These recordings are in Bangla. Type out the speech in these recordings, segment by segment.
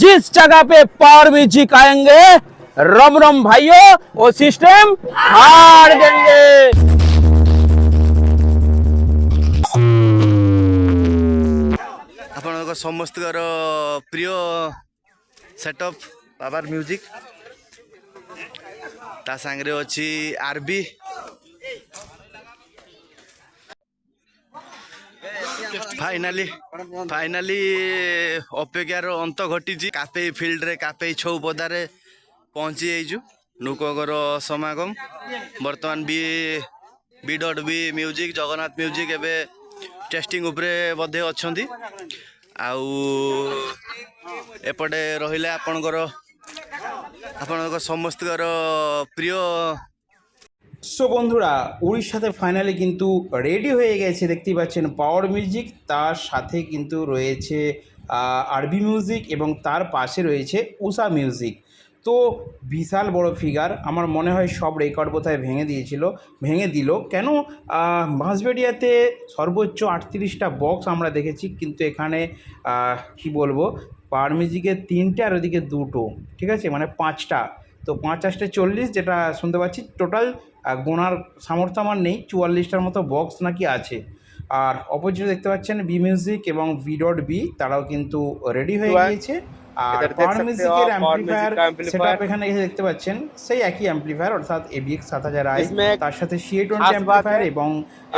जिस जगह पे पावर म्यूजिक आएंगे रम रम भाइयों वो सिस्टम हार देंगे ଆପଣଙ୍କ ସମସ୍ତଙ୍କର ପ୍ରିୟ ସେଟଅପ୍ ପାୱାର ମ୍ୟୁଜିକ୍ ତା ସାଙ୍ଗରେ ଅଛି ଆର୍ ବି ଫାଇନାଲି ଫାଇନାଲି ଅପେକ୍ଷାର ଅନ୍ତ ଘଟିଛି କାପେଇ ଫିଲ୍ଡରେ କାପେଇ ଛଉ ପଦାରେ ପହଞ୍ଚି ଯାଇଛୁ ଲୋକଙ୍କର ସମାଗମ ବର୍ତ୍ତମାନ B B dot B music Jagannath music ଏବେ ଟେଷ୍ଟିଂ ଉପରେ ବୋଧେ ଅଛନ୍ତି ଆଉ ଏପଟେ ରହିଲେ ଆପଣଙ୍କର ଆପଣଙ୍କ ସମସ୍ତଙ୍କର প্রিয় সো বন্ধুরা, উড়িষ্যাতে ফাইনালি কিন্তু রেডি হয়ে গেছে, দেখতেই পাচ্ছেন পাওয়ার মিউজিক তার সাথে কিন্তু রয়েছে আরবি মিউজিক এবং তার পাশে রয়েছে উষা মিউজিক তো বিশাল বড় ফিগার আমার মনে হয় সব রেকর্ড বোধহয় ভেঙে দিয়েছিল, ভেঙে দিল। কেন? বাঁশবেড়িয়াতে সর্বোচ্চ আটত্রিশটা বক্স আমরা দেখেছি, কিন্তু এখানে কি বলব পাওয়ার মিউজিকের তিনটে আর ওদিকে দুটো, ঠিক আছে? মানে পাঁচটা। তো পাঁচ আষ্টে চল্লিশ যেটা শুনতে পাচ্ছি টোটাল গোনার সামর্থ্য আমার নেই চুয়াল্লিশটার মতো বক্স নাকি আছে। আর অপোজিটে দেখতে পাচ্ছেন বি মিউজিক এবং ভি ডট বি তারাও কিন্তু রেডি হয়ে গিয়েছে। আর इधर देख পাওয়ার सकते हो মিউজিকের आप, Power Music অ্যাম্পলিফায়ার का amplifier। সেটআপ এখানে এসে দেখতে পাচ্ছেন সেই একই অ্যাম্পলিফায়ার অর্থাৎ এবিএক্স সাত হাজার আই इसमें एक তার সাথে সিএ টোয়েন্টি खास बात অ্যাম্পলিফায়ার है, এবং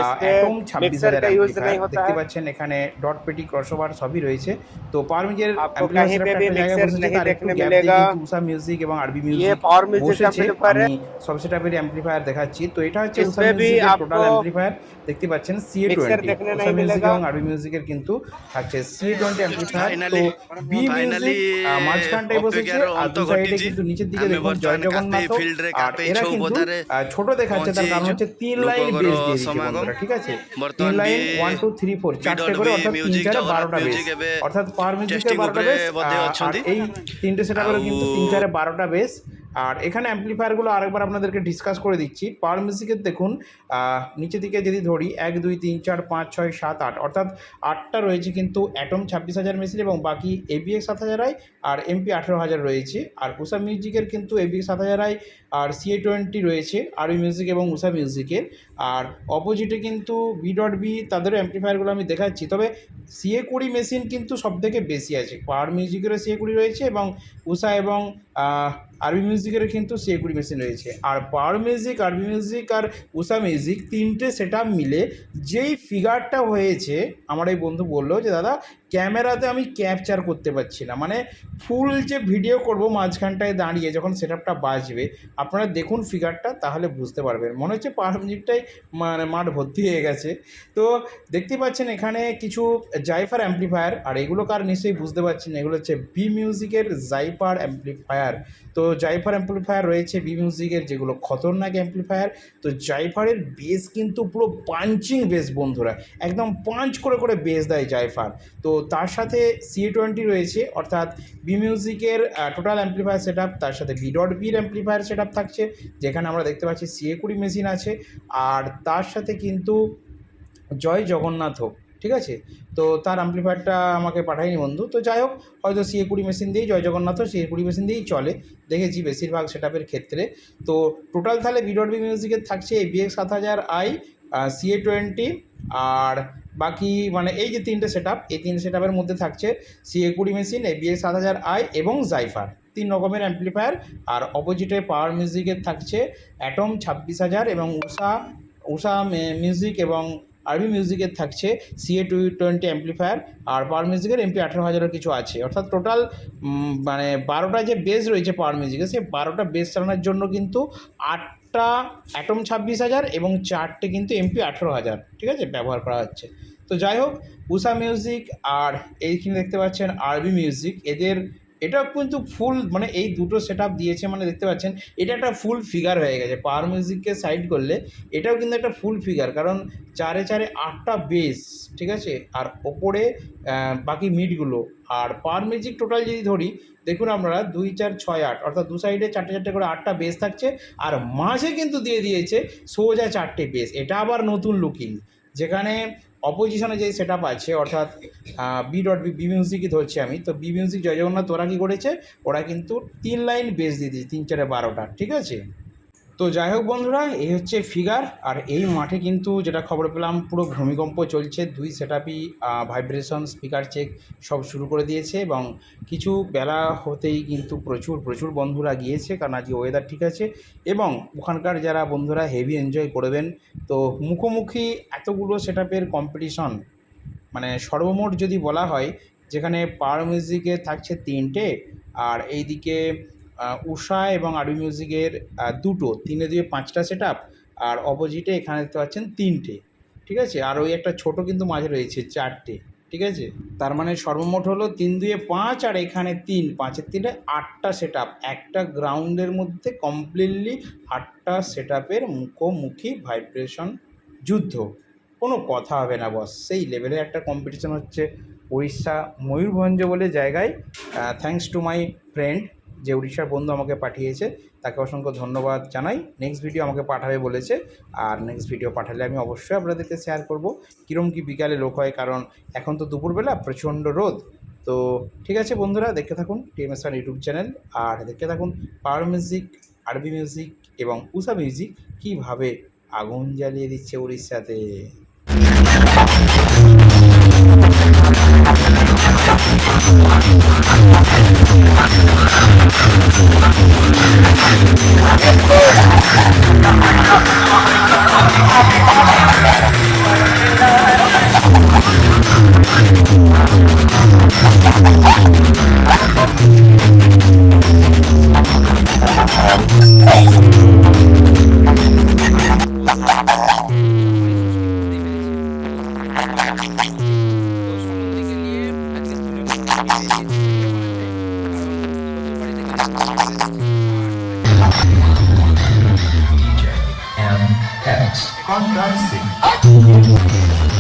इसके অ্যাটম ছাব্বিশ mixer হাজার का use amplifier। नहीं होता দেখতে है। পাচ্ছেন এখানে ডট পেটি ক্রসওভার সবই রয়েছে তো পাওয়ার মিউজিকের आपको कहीं पे भी mixer नहीं देखने मिलेगा। উষা মিউজিক এবং R B music power music বসেছে एम्पलीफायर है আমি সব সেটআপের অ্যাম্পলিফায়ার দেখাচ্ছি তো এটা হচ্ছে উষা इसमें भी মিউজিকের টোটাল आपको অ্যাম্পলিফায়ার দেখতে পাচ্ছেন সিএ mixer টোয়েন্টি देखने উষা नहीं মিউজিক मिलेगा। এবং আরবি মিউজিকের কিন্তু থাকছে সিএ টোয়েন্টি অ্যাম্পলিফায়ার তো Finally, বি finally, মিউজিক মাঝখানটাই নিচের দিকে ছোট দেখাচ্ছে তিন লাইন ঠিক আছে? ওয়ান টু থ্রি ফোর চারটে বারোটা বেস অর্থাৎ এই তিনটে সেটা কিন্তু তিন চারে বারোটা বেস আর এখানে অ্যাম্পলিফায়ারগুলো আরেকবার আপনাদেরকে ডিসকাস করে দিচ্ছি। পাওয়ার মিউজিকের দেখুন নিচে দিকে যদি ধরি, এক, দুই, তিন, চার, পাঁচ, ছয়, সাত, আট, অর্থাৎ আটটা রয়েছে কিন্তু অ্যাটম ছাব্বিশ হাজার মেশিন এবং বাকি এবিএক্স সাত হাজার আই আর এমপি আঠেরো হাজার রয়েছে। আর উষা মিউজিকের কিন্তু এবিএক্স সাত হাজার আই আর সিএ টোয়েন্টি রয়েছে আরবি মিউজিক এবং উষা মিউজিকের আর অপোজিটে কিন্তু বি ডট বি তাদেরও অ্যাম্পলিফায়ারগুলো আমি দেখাচ্ছি। তবে সিএ কুড়ি মেশিন কিন্তু সব থেকে বেশি আছে। পাওয়ার মিউজিকেরও সিএ কুড়ি রয়েছে এবং উষা এবং আরবি মিউজিকের কিন্তু কুড়ি মেশিন রয়েছে। আর power music RB music Usha উষা মিউজিক তিনটে সেটা মিলে যেই ফিগারটা হয়েছে, আমার এই বন্ধু বলল যে, দাদা ক্যামেরাতে আমি ক্যাপচার করতে পারছি না। মানে ফুল যে ভিডিও করব মাঝখানটায় দাঁড়িয়ে যখন সেট আপটা বাজবে, আপনারা দেখুন ফিগারটা তাহলে বুঝতে পারবেন। মনে হচ্ছে মিউজিকটাই মানে মাঠ ভর্তি হয়ে গেছে। তো দেখতে পাচ্ছেন এখানে কিছু জাইফার অ্যাম্পলিফায়ার আর এগুলো কার নিশ্চয়ই বুঝতে পারছেন এগুলো হচ্ছে বি মিউজিকের জাইফার অ্যাম্পলিফায়ার তো জাইফার অ্যাম্পলিফায়ার রয়েছে বি মিউজিকের যেগুলো খতরনাক অ্যাম্পলিফায়ার তো জাইফারের বেস কিন্তু পুরো পাঞ্চিং বেস বন্ধুরা। একদম পাঞ্চ করে করে বেস দেয় জাইফার তো তার সাথে সি টোয়েন্টি রয়েছে, অর্থাৎ বি মিউজিকের টোটাল অ্যাম্পলিফায়ার সেট তার সাথে বি ডট বির অ্যাম্পলিফায়ার সেট থাকছে, যেখানে আমরা দেখতে পাচ্ছি সিএ কুড়ি মেশিন আছে, আর তার সাথে কিন্তু জয় জগন্নাথ হোক, ঠিক আছে? তো তার অ্যাম্পলিফায়ারটা আমাকে পাঠায়নি বন্ধু, তো যাই হোক, হয়তো সিএ কুড়ি মেশিন দিয়েই, জয় জগন্নাথ সিএ কুড়ি মেশিন দিয়েই চলে, দেখেছি বেশিরভাগ সেট ক্ষেত্রে। তো টোটাল তাহলে বিডট বি মিউজিকের থাকছে বিএক্স সাত হাজার আই সিএ টোয়েন্টি আর বাকি মানে এই যে তিনটে সেট এই তিন সেট মধ্যে থাকছে সিএ কুড়ি মেশিন এবিএক্স সাত হাজার আই এবং জাইফার তিন রকমের অ্যাম্পলিফায়ার আর অপোজিটে পাওয়ার মিউজিকের থাকছে অ্যাটম ছাব্বিশ হাজার এবং উষা উষা মিউজিক এবং আরবি মিউজিকের থাকছে সিএ টু টোয়েন্টি অ্যাম্পলিফায়ার আর পাওয়ার মিউজিকের এমপি আঠেরো হাজারের কিছু আছে। অর্থাৎ টোটাল মানে বারোটা যে বেস রয়েছে পাওয়ার মিউজিকে সেই বারোটা বেস চালানোর জন্য কিন্তু আটটা অ্যাটম ছাব্বিশ হাজার এবং চারটে কিন্তু এমপি আঠেরো হাজার, ঠিক আছে? ব্যবহার করা হচ্ছে। তো যাই হোক, উষা মিউজিক আর এইখানে দেখতে পাচ্ছেন আরবি মিউজিক এদের এটা কিন্তু ফুল মানে এই দুটো সেট দিয়েছে মানে দেখতে পাচ্ছেন, এটা একটা ফুল ফিগার হয়ে গেছে। পাওয়ার মিউজিককে সাইড করলে এটাও কিন্তু একটা ফুল ফিগার কারণ চারে চারে আটটা বেস ঠিক আছে? আর ওপরে বাকি মিটগুলো আর পাওয়ার মিউজিক টোটাল যদি ধরি, দেখুন আমরা দুই, চার, ছয়, আট, অর্থাৎ দু সাইডে চারটে চারটে করে আটটা বেস থাকছে, আর মাঝে কিন্তু দিয়ে দিয়েছে সোজা চারটে বেস এটা আবার নতুন লুকিং যেখানে অপোজিশনে যে সেট আপ আছে, অর্থাৎ বি ডট বি মিউজিকই ধরছি আমি, তো বি মিউজিক জয় জগন্নাথ ওরা কী করেছে? ওরা কিন্তু তিন লাইন বেস দিয়ে দিয়েছে, তিন চারে বারোটা, ঠিক আছে? তো যাই হোক বন্ধুরা, এই হচ্ছে ফিগার আর এই মাঠে কিন্তু যেটা খবর পেলাম, পুরো ভূমিকম্প চলছে, দুই সেট আপই ভাইব্রেশন স্পিকার চেক সব শুরু করে দিয়েছে এবং কিছু বেলা হতেই কিন্তু প্রচুর প্রচুর বন্ধুরা গিয়েছে কারণ আজকে ওয়েদার ঠিক আছে এবং ওখানকার যারা বন্ধুরা হেভি এনজয় করবেন, তো মুখোমুখি এতগুলো সেট আপের কম্পিটিশন মানে সর্বমোট যদি বলা হয়, যেখানে পাওয়ার মিউজিকে থাকছে তিনটে আর এইদিকে উষা এবং আরবি মিউজিকের দুটো তিনে দিয়ে পাঁচটা সেট আর অপোজিটে এখানে দেখতে পাচ্ছেন তিনটে, ঠিক আছে? আর ওই একটা ছোট কিন্তু মাঝে রয়েছে চারটে, ঠিক আছে? তার মানে সর্বমোট হলো তিন দুয়ে পাঁচ আর এখানে তিন, পাঁচের তিনে আটটা সেট একটা গ্রাউন্ডের মধ্যে কমপ্লিটলি আটটা সেট আপের মুখোমুখি ভাইব্রেশন যুদ্ধ। কোনো কথা হবে না বস সেই লেভেলে একটা কম্পিটিশন হচ্ছে উড়িষ্যা ময়ূরভঞ্জ বলে জায়গায়। থ্যাঙ্কস টু মাই ফ্রেন্ড যে উড়িষ্যার বন্ধু আমাকে পাঠিয়েছে, তাকে অসংখ্য ধন্যবাদ জানাই। নেক্সট ভিডিও আমাকে পাঠাবে বলেছে, আর নেক্সট ভিডিও পাঠালে আমি অবশ্যই আপনাদেরকে শেয়ার করব। কীরম কি বিকালে লোক হয়, কারণ এখন তো দুপুরবেলা, প্রচণ্ড রোদ। তো ঠিক আছে বন্ধুরা, দেখতে থাকুন টিএমএসআর ইউটিউব চ্যানেল, আর দেখতে থাকুন পাওয়ার মিউজিক আরবি মিউজিক এবং উষা মিউজিক কীভাবে আগুন জ্বালিয়ে দিচ্ছে উড়িষ্যাতে। Dancing. ছটা বেস